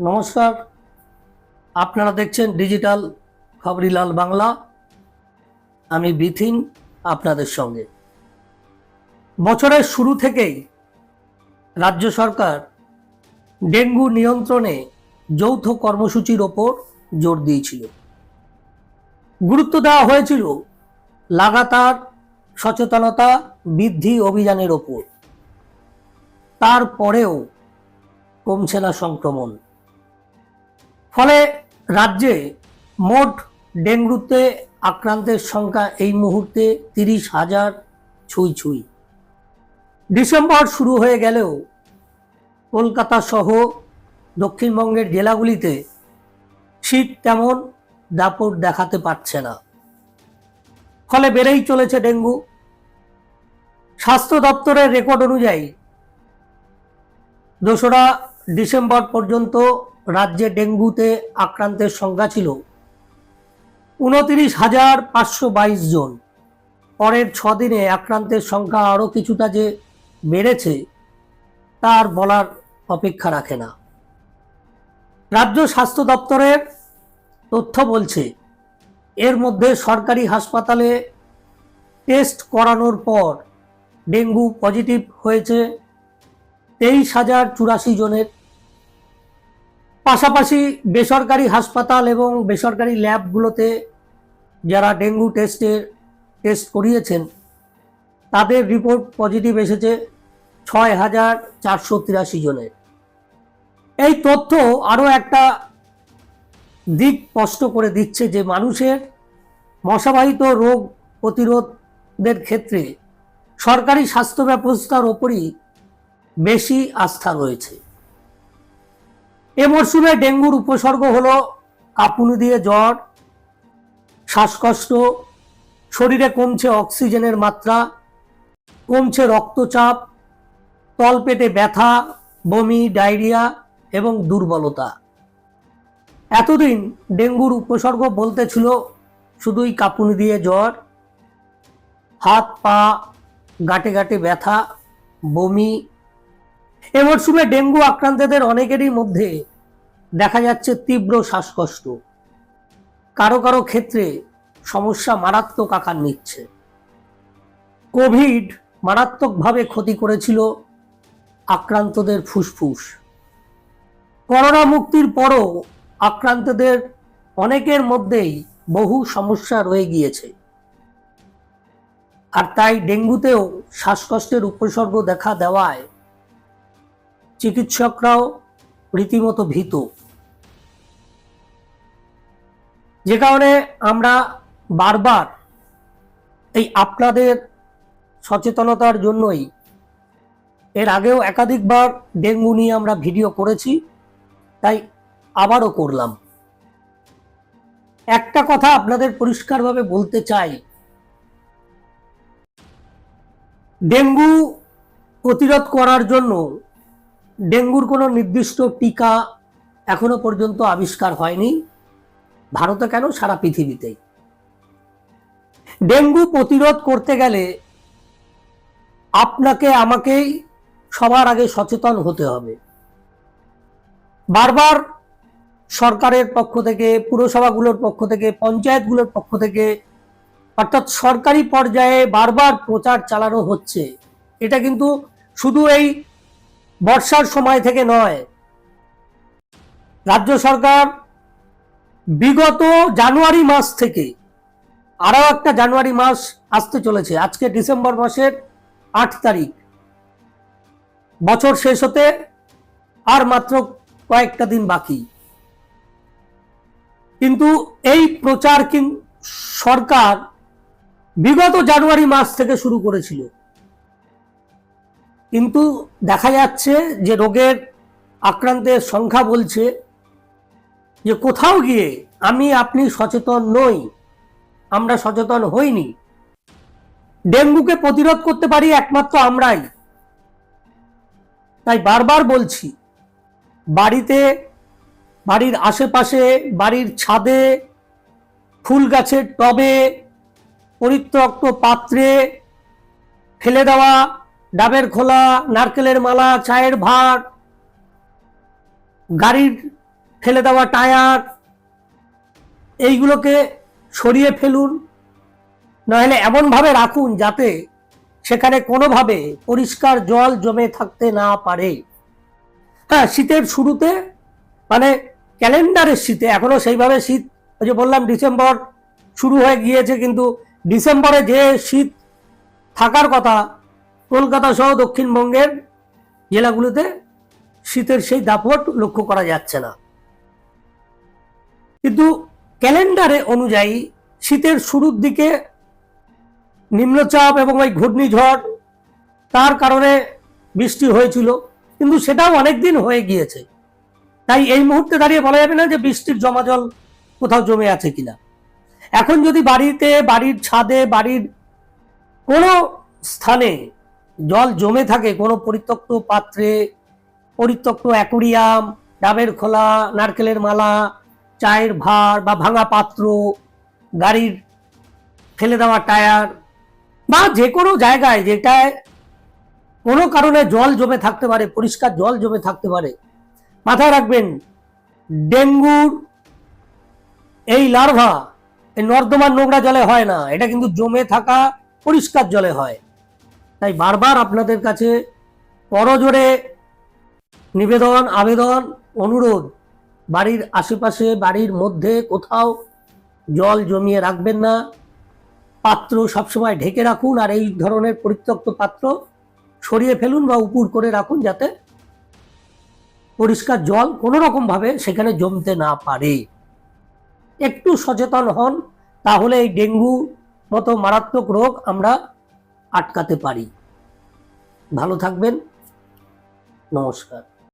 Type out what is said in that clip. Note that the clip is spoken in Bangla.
নমস্কার। আপনারা দেখছেন ডিজিটাল খবরিলাল বাংলা। আমি বিথিন আপনাদের সঙ্গে। বছরের শুরু থেকেই রাজ্য সরকার ডেঙ্গু নিয়ন্ত্রণে যৌথ কর্মসূচির ওপর জোর দিয়েছিল। গুরুত্ব দেওয়া হয়েছিল লাগাতার সচেতনতা বৃদ্ধি অভিযানের ওপর। তারপরেও কমছে না সংক্রমণ। ফলে রাজ্যে মোট ডেঙ্গুতে আক্রান্তের সংখ্যা এই মুহূর্তে তিরিশ হাজার ছুঁই ছুঁই। ডিসেম্বর শুরু হয়ে গেলেও কলকাতা সহ দক্ষিণবঙ্গের জেলাগুলিতে শীত তেমন দাপট দেখাতে পারছে না। ফলে বেড়েই চলেছে ডেঙ্গু। স্বাস্থ্য দপ্তরের রেকর্ড অনুযায়ী দোসরা ডিসেম্বর পর্যন্ত রাজ্যে ডেঙ্গুতে আক্রান্তের সংখ্যা ছিল উনতিরিশ হাজার পাঁচশো বাইশ জন। পরের ছদিনে আক্রান্তের সংখ্যা আরও কিছুটা যে বেড়েছে, তার বলার অপেক্ষা রাখে না। রাজ্য স্বাস্থ্য দপ্তরের তথ্য বলছে, এর মধ্যে সরকারি হাসপাতালে টেস্ট করানোর পর ডেঙ্গু পজিটিভ হয়েছে তেইশ হাজার চুরাশি জনের পাশাপাশি বেসরকারি হাসপাতাল এবং বেসরকারি ল্যাবগুলোতে যারা ডেঙ্গু টেস্টের টেস্ট করিয়েছেন, তাদের রিপোর্ট পজিটিভ এসেছে ছয় হাজার চারশো তিরাশি জনের। এই তথ্য আরও একটা দিক স্পষ্ট করে দিচ্ছে যে মানুষের মশাবাহিত রোগ প্রতিরোধের ক্ষেত্রে সরকারি স্বাস্থ্য ব্যবস্থার ওপরই বেশি আস্থা রয়েছে। এ মরশুমে ডেঙ্গুর উপসর্গ হলো কাঁপুনি দিয়ে জ্বর, শ্বাসকষ্ট, শরীরে কমছে অক্সিজেনের মাত্রা, কমছে রক্তচাপ, তলপেটে ব্যথা, বমি, ডায়রিয়া এবং দুর্বলতা। এতদিন ডেঙ্গুর উপসর্গ বলতে ছিল শুধুই কাঁপুনি দিয়ে জ্বর, হাত, পা, গাঁটে গাঁটে ব্যথা, বমি এ মরশুমে ডেঙ্গু আক্রান্তদের অনেকেরই মধ্যে দেখা যাচ্ছে তীব্র শ্বাসকষ্ট। কারও কারও ক্ষেত্রে সমস্যা মারাত্মক আকার নিচ্ছে। কোভিড মারাত্মকভাবে ক্ষতি করেছিল আক্রান্তদের ফুসফুস। করোনা মুক্তির পরও আক্রান্তদের অনেকের মধ্যেই বহু সমস্যা রয়ে গিয়েছে। আর তাই ডেঙ্গুতেও শ্বাসকষ্টের উপসর্গ দেখা দেওয়ায় চিকিৎসকরাও রীতিমতো ভীত। যে কারণে আমরা বারবার এই আপনাদের সচেতনতার জন্যই এর আগেও একাধিকবার ডেঙ্গু নিয়ে আমরা ভিডিও করেছি, তাই আবারও করলাম। একটা কথা আপনাদের পরিষ্কারভাবে বলতে চাই। ডেঙ্গু প্রতিরোধ করার জন্য ডেঙ্গুর কোনো নির্দিষ্ট টিকা এখনও পর্যন্ত আবিষ্কার হয়নি। ভারতে কেন? সারা পৃথিবীতেই। ডেঙ্গু প্রতিরোধ করতে গেলে আপনাকে আমাকেই সবার আগে সচেতন হতে হবে। বারবার সরকারের পক্ষ থেকে, পুরসভাগুলোর পক্ষ থেকে, পঞ্চায়েতগুলোর পক্ষ থেকে, অর্থাৎ সরকারি পর্যায়ে বারবার প্রচার চালানো হচ্ছে। এটা কিন্তু শুধু এই বর্ষার সময় থেকে নয়। রাজ্য সরকার বিগত জানুয়ারি মাস থেকে আরও একটা জানুয়ারি মাস আসতে চলেছে। আজকে ডিসেম্বর মাসের আট তারিখ। বছর শেষ হতে আর মাত্র কয়েকটা দিন বাকি। কিন্তু এই প্রচার সরকার বিগত জানুয়ারি মাস থেকে শুরু করেছিল। কিন্তু দেখা যাচ্ছে যে রোগের আক্রান্তের সংখ্যা বলছে যে কোথাও গিয়ে আমি আপনি সচেতন নই, আমরা সচেতন হইনি। ডেঙ্গুকে প্রতিরোধ করতে পারি একমাত্র আমরাই। তাই বারবার বলছি, বাড়িতে, বাড়ির আশেপাশে, বাড়ির ছাদে, ফুল গাছের টবে, পরিত্যক্ত পাত্রে ফেলে দেওয়া ডাবের খোলা, নারকেলের মালা, চায়ের ভাত, গাড়ির ফেলে দেওয়া টায়ার, এইগুলোকে সরিয়ে ফেলুন। নাহলে এমনভাবে রাখুন যাতে সেখানে কোনোভাবে পরিষ্কার জল জমে থাকতে না পারে। হ্যাঁ শীতের শুরুতে মানে ক্যালেন্ডারের শীতে এখনও সেইভাবে শীত, ওই যে বললাম ডিসেম্বর শুরু হয়ে গিয়েছে, কিন্তু ডিসেম্বরে যে শীত থাকার কথা কলকাতা সহ দক্ষিণবঙ্গের জেলাগুলোতে শীতের সেই দাপট লক্ষ্য করা যাচ্ছে না। কিন্তু ক্যালেন্ডারে অনুযায়ী শীতের শুরুর দিকে নিম্নচাপ এবং ওই ঘূর্ণিঝড়, তার কারণে বৃষ্টি হয়েছিল, কিন্তু সেটাও অনেক দিন হয়ে গিয়েছে। তাই এই মুহূর্তে দাঁড়িয়ে বলা যাবে না যে বৃষ্টির জমা জল কোথাও জমে আছে কিনা। এখন যদি বাড়িতে, বাড়ির ছাদে, বাড়ির কোনো স্থানে জল জমে থাকে, কোনো পরিত্যক্ত পাত্রে, পরিত্যক্ত অ্যাকুরিয়াম, ডাবের খোলা, নারকেলের মালা, চায়ের ভাঁড় বা ভাঙা পাত্র, গাড়ির ফেলে দেওয়া টায়ার বা যে কোনো জায়গায় যেটায় কোনো কারণে জল জমে থাকতে পারে, পরিষ্কার জল জমে থাকতে পারে। মাথায় রাখবেন, ডেঙ্গুর এই লার্ভা, এই নর্দমার নোংরা জলে হয় না, এটা কিন্তু জমে থাকা পরিষ্কার জলে হয়। তাই বারবার আপনাদের কাছে করজোরে নিবেদন, আবেদন, অনুরোধ। বাড়ির আশেপাশে, বাড়ির মধ্যে কোথাও জল জমিয়ে রাখবেন না। পাত্র সবসময় ঢেকে রাখুন আর এই ধরনের পরিত্যক্ত পাত্র সরিয়ে ফেলুন বা উপুর করে রাখুন যাতে পরিষ্কার জল কোনো রকমভাবে সেখানে জমতে না পারে। একটু সচেতন হন, তাহলে এই ডেঙ্গু মতো মারাত্মক রোগ আমরা আটকাতে পারি। ভালো থাকবেন। নমস্কার।